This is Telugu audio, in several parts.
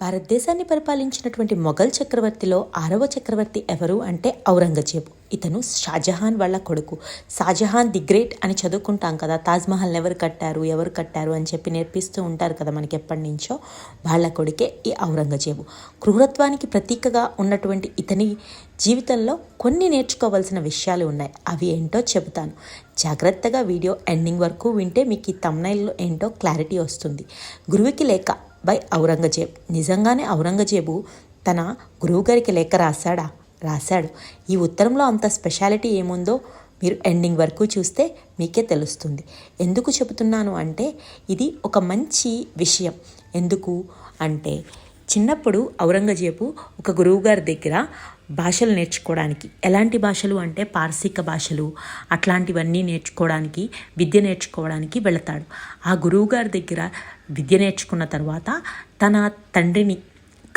భారతదేశాన్ని పరిపాలించినటువంటి మొఘల్ చక్రవర్తిలో ఆరవ చక్రవర్తి ఎవరు అంటే ఔరంగజేబు. ఇతను షాజహాన్ వాళ్ళ కొడుకు. షాజహాన్ ది గ్రేట్ అని చదువుకుంటాం కదా తాజ్మహల్ని ఎవరు కట్టారు ఎవరు కట్టారు అని చెప్పి నేర్పిస్తూ ఉంటారు కదా మనకి ఎప్పటి నుంచో వాళ్ళ కొడుకే ఈ ఔరంగజేబు. క్రూరత్వానికి ప్రతీకగా ఉన్నటువంటి ఇతని జీవితంలో కొన్ని నేర్చుకోవాల్సిన విషయాలు ఉన్నాయి. అవి ఏంటో చెబుతాను. జాగ్రత్తగా వీడియో ఎండింగ్ వరకు వింటే మీకు ఈ తమ్నైల్లో ఏంటో క్లారిటీ వస్తుంది. గురువుకి లేక బై ఔరంగజేబ్. నిజంగానే ఔరంగజేబు తన గురువుగారికి లేఖ రాశాడా? రాశాడు. ఈ ఉత్తరంలో అంత స్పెషాలిటీ ఏముందో మీరు ఎండింగ్ వరకు చూస్తే మీకే తెలుస్తుంది. ఎందుకు చెబుతున్నాను అంటే ఇది ఒక మంచి విషయం. ఎందుకు అంటే చిన్నప్పుడు ఔరంగజేబు ఒక గురువుగారి దగ్గర భాషలు నేర్చుకోవడానికి ఎలాంటి భాషలు అంటే పార్శిక భాషలు అట్లాంటివన్నీ నేర్చుకోవడానికి విద్య నేర్చుకోవడానికి వెళతాడు. ఆ గురువుగారి దగ్గర విద్య నేర్చుకున్న తర్వాత తన తండ్రిని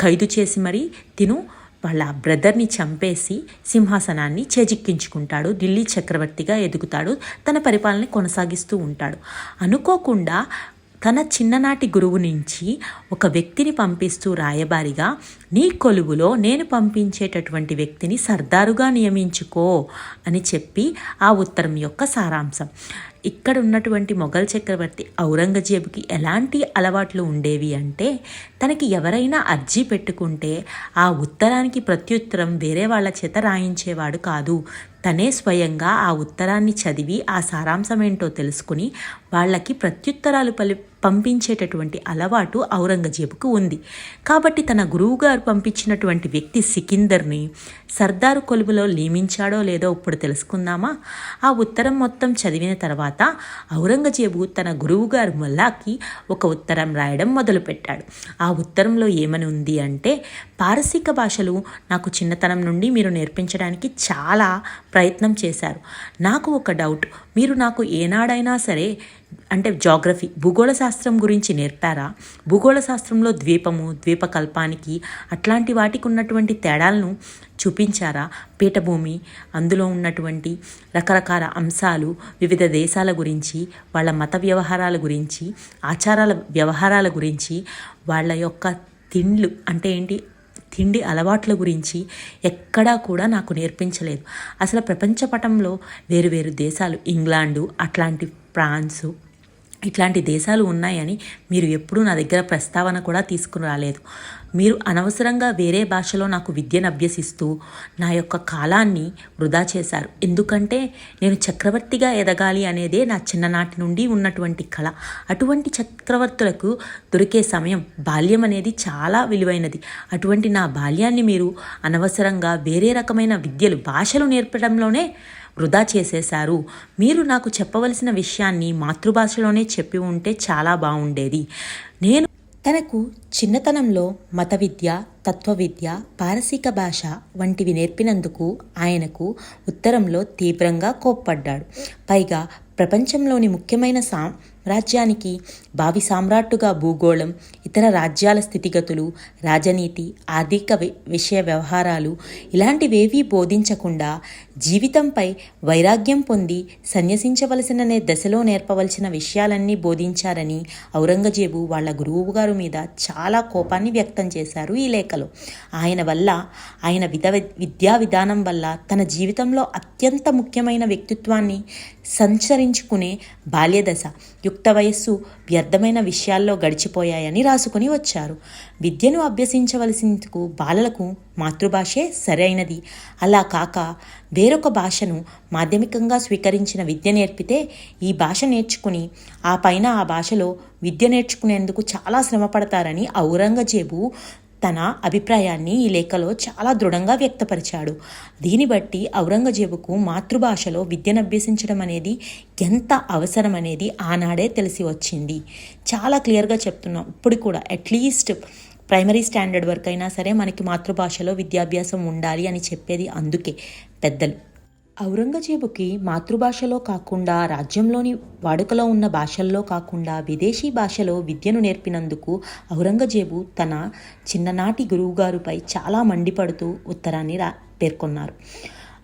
ఖైదు చేసి మరీ తిను వాళ్ళ బ్రదర్ని చంపేసి సింహాసనాన్ని చేజిక్కించుకుంటాడు ఢిల్లీ చక్రవర్తిగా ఎదుగుతాడు తన పరిపాలన కొనసాగిస్తూ ఉంటాడు. అనుకోకుండా తన చిన్ననాటి గురువు నుంచి ఒక వ్యక్తిని పంపిస్తూ రాయబారిగా నీ కొలువులో నేను పంపించేటటువంటి వ్యక్తిని సర్దారుగా నియమించుకో అని చెప్పి ఆ ఉత్తరం యొక్క సారాంశం. ఇక్కడ ఉన్నటువంటి మొఘల్ చక్రవర్తి ఔరంగజేబుకి ఎలాంటి అలవాట్లు ఉండేవి అంటే తనకి ఎవరైనా అర్జీ పెట్టుకుంటే ఆ ఉత్తరానికి ప్రత్యుత్తరం వేరే వాళ్ళ చేత రాయించేవాడు కాదు. తనే స్వయంగా ఆ ఉత్తరాన్ని చదివి ఆ సారాంశం ఏంటో తెలుసుకుని వాళ్ళకి ప్రత్యుత్తరాలు పలి పంపించేటటువంటి అలవాటు ఔరంగజేబుకు ఉంది. కాబట్టి తన గురువుగారు పంపించినటువంటి వ్యక్తి సికిందర్ని సర్దారు కొలువులో నియమించాడో లేదో ఇప్పుడు తెలుసుకుందామా? ఆ ఉత్తరం మొత్తం చదివిన తర్వాత ఔరంగజేబు తన గురువుగారు మొల్లాకి ఒక ఉత్తరం రాయడం మొదలుపెట్టాడు. ఆ ఉత్తరంలో ఏమని ఉంది అంటే పారసీక భాషలు నాకు చిన్నతనం నుండి మీరు నేర్పించడానికి చాలా ప్రయత్నం చేశారు. నాకు ఒక డౌట్ మీరు నాకు ఏనాడైనా సరే అంటే జాగ్రఫీ భూగోళ శాస్త్రం గురించి నేర్పారా? భూగోళ శాస్త్రంలో ద్వీపము ద్వీపకల్పానికి అట్లాంటి వాటికి ఉన్నటువంటి తేడాలను చూపించారా? పీఠభూమి అందులో ఉన్నటువంటి రకరకాల అంశాలు వివిధ దేశాల గురించి వాళ్ళ మత వ్యవహారాల గురించి ఆచారాల వ్యవహారాల గురించి వాళ్ళ యొక్క తిండ్లు అంటే ఏంటి? తిండి అలవాట్ల గురించి ఎక్కడా కూడా నాకు నేర్పించలేదు. అసలు ప్రపంచ పటంలో వేరు వేరు దేశాలు ఇంగ్లాండు అట్లాంటి ఫ్రాన్సు ఇట్లాంటి దేశాలు ఉన్నాయని మీరు ఎప్పుడూ నా దగ్గర ప్రస్తావన కూడా తీసుకుని రాలేదు. మీరు అనవసరంగా వేరే భాషలో నాకు విద్యను అభ్యసిస్తూ నా యొక్క కాలాన్ని వృధా చేశారు. ఎందుకంటే నేను చక్రవర్తిగా ఎదగాలి అనేదే నా చిన్ననాటి నుండి ఉన్నటువంటి కళ. అటువంటి చక్రవర్తులకు దొరికే సమయం బాల్యం అనేది చాలా విలువైనది. అటువంటి నా బాల్యాన్ని మీరు అనవసరంగా వేరే రకమైన విద్యలు భాషలు నేర్పడంలోనే వృధా చేసేశారు. మీరు నాకు చెప్పవలసిన విషయాన్ని మాతృభాషలోనే చెప్పి ఉంటే చాలా బాగుండేది నేను తనకు చిన్నతనంలో మత విద్య తత్వవిద్య పారసీక భాష వంటివి నేర్పినందుకు ఆయనకు ఉత్తరంలో తీవ్రంగా కోప్పడ్డాడు. పైగా ప్రపంచంలోని ముఖ్యమైన సా రాజ్యానికి భావి సామ్రాట్టుగా భూగోళం ఇతర రాజ్యాల స్థితిగతులు రాజనీతి ఆర్థిక విషయ వ్యవహారాలు ఇలాంటివేవీ బోధించకుండా జీవితంపై వైరాగ్యం పొంది సన్యసించవలసిననే దశలో నేర్పవలసిన విషయాలన్నీ బోధించారని ఔరంగజేబు వాళ్ళ గురువు గారు మీద చాలా కోపాన్ని వ్యక్తం చేశారు ఈ లేఖలో. ఆయన వల్ల ఆయన విధ విద్యా విధానం వల్ల తన జీవితంలో అత్యంత ముఖ్యమైన వ్యక్తిత్వాన్ని సంచరించుకునే బాల్యదశ యుక్త వయస్సు వ్యర్థమైన విషయాల్లో గడిచిపోయాయని రాసుకుని వచ్చారు. విద్యను అభ్యసించవలసినందుకు బాలలకు మాతృభాషే సరైనది. అలా కాక వేరొక భాషను మాధ్యమికంగా స్వీకరించిన విద్య నేర్పితే ఈ భాష నేర్చుకుని ఆ పైన ఆ భాషలో విద్య నేర్చుకునేందుకు చాలా శ్రమపడతారని ఔరంగజేబు తన అభిప్రాయాన్ని ఈ లేఖలో చాలా దృఢంగా వ్యక్తపరిచాడు. దీన్ని బట్టి ఔరంగజేబుకు మాతృభాషలో విద్యను అభ్యసించడం అనేది ఎంత అవసరం అనేది ఆనాడే తెలిసి వచ్చింది. చాలా క్లియర్గా చెప్తున్నాం ఇప్పుడు కూడా అట్లీస్ట్ ప్రైమరీ స్టాండర్డ్ వరకు అయినా సరే మనకి మాతృభాషలో విద్యాభ్యాసం ఉండాలి అని చెప్పేది అందుకే పెద్దలు. ఔరంగజేబుకి మాతృభాషలో కాకుండా రాజ్యంలోని వాడుకలో ఉన్న భాషల్లో కాకుండా విదేశీ భాషలో విద్యను నేర్పినందుకు ఔరంగజేబు తన చిన్ననాటి గురువుగారుపై చాలా మండిపడుతూ ఉత్తరాన్ని రా పేర్కొన్నారు.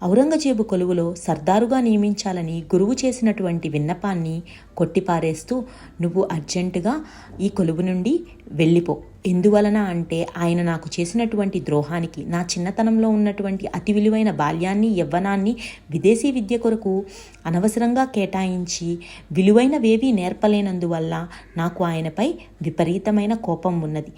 ఔరంగజేబు కొలువులో సర్దారుగా నియమించాలని గురువు చేసినటువంటి విన్నపాన్ని కొట్టిపారేస్తూ నువ్వు అర్జెంటుగా ఈ కొలువు నుండి వెళ్ళిపో. ఎందువలన అంటే ఆయన నాకు చేసినటువంటి ద్రోహానికి నా చిన్నతనంలో ఉన్నటువంటి అతి విలువైన బాల్యాన్ని యవ్వనాన్ని విదేశీ విద్య కొరకు అనవసరంగా కేటాయించి విలువైనవేవీ నేర్పలేనందువల్ల నాకు ఆయనపై విపరీతమైన కోపం ఉన్నది.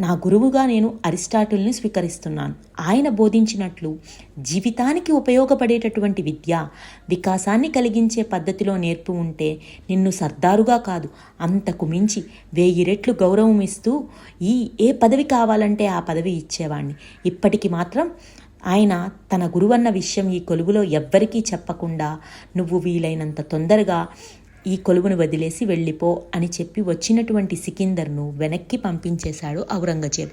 నా గురువుగా నేను అరిస్టాటిల్ని స్వీకరిస్తున్నాను. ఆయన బోధించినట్లు జీవితానికి ఉపయోగపడేటటువంటి విద్య వికాసాన్ని కలిగించే పద్ధతిలో నేర్పు ఉంటే నిన్ను సర్దారుగా కాదు అంతకు మించి వెయ్యి రెట్లు గౌరవం ఇస్తూ ఈ ఏ పదవి కావాలంటే ఆ పదవి ఇచ్చేవాణ్ణి. ఇప్పటికి మాత్రం ఆయన తన గురువన్న విషయం ఈ కొలువులో ఎవ్వరికీ చెప్పకుండా నువ్వు వీలైనంత తొందరగా ఈ కొలువును వదిలేసి వెళ్ళిపో అని చెప్పి వచ్చినటువంటి సికిందర్ను వెనక్కి పంపించేశాడు ఔరంగజేబ్.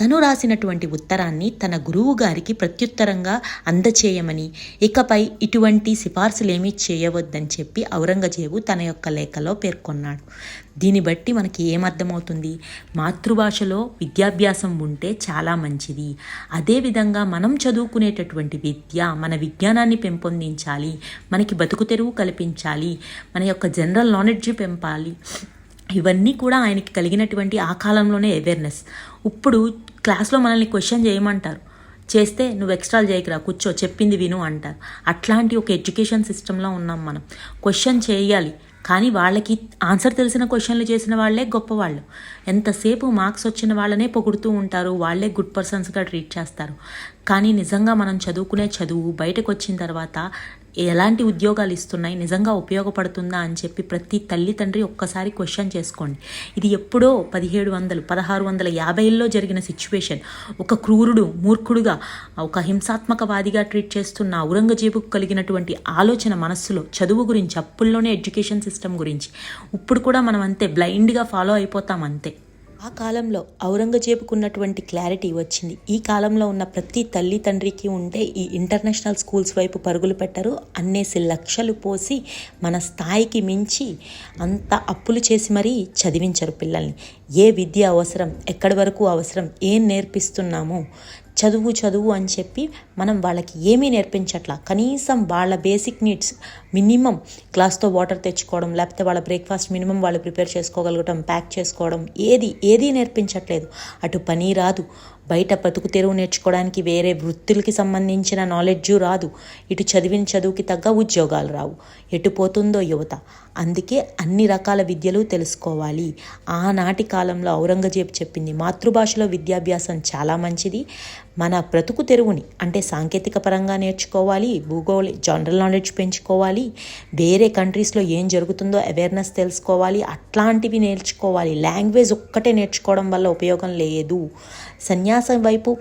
తను రాసినటువంటి ఉత్తరాన్ని తన గురువు గారికి ప్రత్యుత్తరంగా అందచేయమని ఇకపై ఇటువంటి సిఫార్సులేమీ చేయవద్దని చెప్పి ఔరంగజేబు తన యొక్క లేఖలో పేర్కొన్నాడు. దీన్ని బట్టి మనకి ఏమర్థమవుతుంది? మాతృభాషలో విద్యాభ్యాసం ఉంటే చాలా మంచిది. అదేవిధంగా మనం చదువుకునేటటువంటి విద్య మన విజ్ఞానాన్ని పెంపొందించాలి మనకి బతుకు తెరువు కల్పించాలి మన యొక్క జనరల్ నాలెడ్జ్ పెంపాలి. ఇవన్నీ కూడా ఆయనకి కలిగినటువంటి ఆ కాలంలోనే అవేర్నెస్ ఇప్పుడు క్లాస్లో మనల్ని క్వశ్చన్ చేయమంటారు. చేస్తే నువ్వు ఎక్స్ట్రాలు చేయకురా కూర్చో చెప్పింది విను అంటారు. అట్లాంటి ఒక ఎడ్యుకేషన్ సిస్టంలో ఉన్నాం మనం. క్వశ్చన్ చేయాలి కానీ వాళ్ళకి ఆన్సర్ తెలిసిన క్వశ్చన్లు చేసిన వాళ్ళే గొప్పవాళ్ళు. ఎంతసేపు మార్క్స్ వచ్చిన వాళ్ళనే పొగుడుతూ ఉంటారు వాళ్ళే గుడ్ పర్సన్స్గా ట్రీట్ చేస్తారు. కానీ నిజంగా మనం చదువుకునే చదువు బయటకు వచ్చిన తర్వాత ఎలాంటి ఉద్యోగాలు ఇస్తున్నాయి నిజంగా ఉపయోగపడుతుందా అని చెప్పి ప్రతి తల్లి తండ్రి ఒక్కసారి క్వశ్చన్ చేసుకోండి. ఇది ఎప్పుడో పదిహేడు వందలు పదహారు వందల యాభైల్లో జరిగిన సిచ్యువేషన్. ఒక క్రూరుడు మూర్ఖుడుగా ఒక హింసాత్మకవాదిగా ట్రీట్ చేస్తున్న ఔరంగజేబుకు కలిగినటువంటి ఆలోచన మనస్సులో చదువు గురించి అప్పుల్లోనే ఎడ్యుకేషన్ సిస్టమ్ గురించి. ఇప్పుడు కూడా మనం అంతే బ్లైండ్గా ఫాలో అయిపోతాం అంతే. ఆ కాలంలో ఔరంగజేబుకు ఉన్నటువంటి క్లారిటీ వచ్చింది. ఈ కాలంలో ఉన్న ప్రతి తల్లి తండ్రికి ఉంటే ఈ ఇంటర్నేషనల్ స్కూల్స్ వైపు పరుగులు పెట్టరు. అన్నేసి లక్షలు పోసి మన స్థాయికి మించి అంత అప్పులు చేసి మరీ చదివించరు పిల్లల్ని. ఏ విద్య అవసరం ఎక్కడి వరకు అవసరం ఏం నేర్పిస్తున్నామో చదువు చదువు అని చెప్పి మనం వాళ్ళకి ఏమీ నేర్పించట్లా. కనీసం వాళ్ళ బేసిక్ నీడ్స్ మినిమం గ్లాస్తో వాటర్ తెచ్చుకోవడం లేకపోతే వాళ్ళ బ్రేక్ఫాస్ట్ మినిమం వాళ్ళు ప్రిపేర్ చేసుకోగలగటం ప్యాక్ చేసుకోవడం ఏది ఏది నేర్పించట్లేదు. అటు పని రాదు. బయట బతుకు తెరువు నేర్చుకోవడానికి వేరే వృత్తులకి సంబంధించిన నాలెడ్జ్ రాదు. ఇటు చదివిన చదువుకి తగ్గ ఉద్యోగాలు రావు. ఎటు పోతుందో యువత. అందుకే అన్ని రకాల విద్యలు తెలుసుకోవాలి. ఆనాటి కాలంలో ఔరంగజేబు చెప్పింది మాతృభాషలో విద్యాభ్యాసం చాలా మంచిది. మన బ్రతుకు తెరువుని అంటే సాంకేతిక పరంగా నేర్చుకోవాలి భూగోళ జనరల్ నాలెడ్జ్ పెంచుకోవాలి వేరే కంట్రీస్లో ఏం జరుగుతుందో అవేర్నెస్ తెలుసుకోవాలి అట్లాంటివి నేర్చుకోవాలి. లాంగ్వేజ్ ఒక్కటే నేర్చుకోవడం వల్ల ఉపయోగం లేదు. సన్యాసం వైపు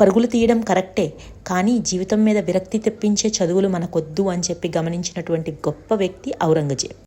పరుగులు తీయడం కరెక్టే కానీ జీవితం మీద విరక్తి తెప్పించే చదువులు మనకొద్దు అని చెప్పి గమనించినటువంటి గొప్ప వ్యక్తి ఔరంగజేబ్.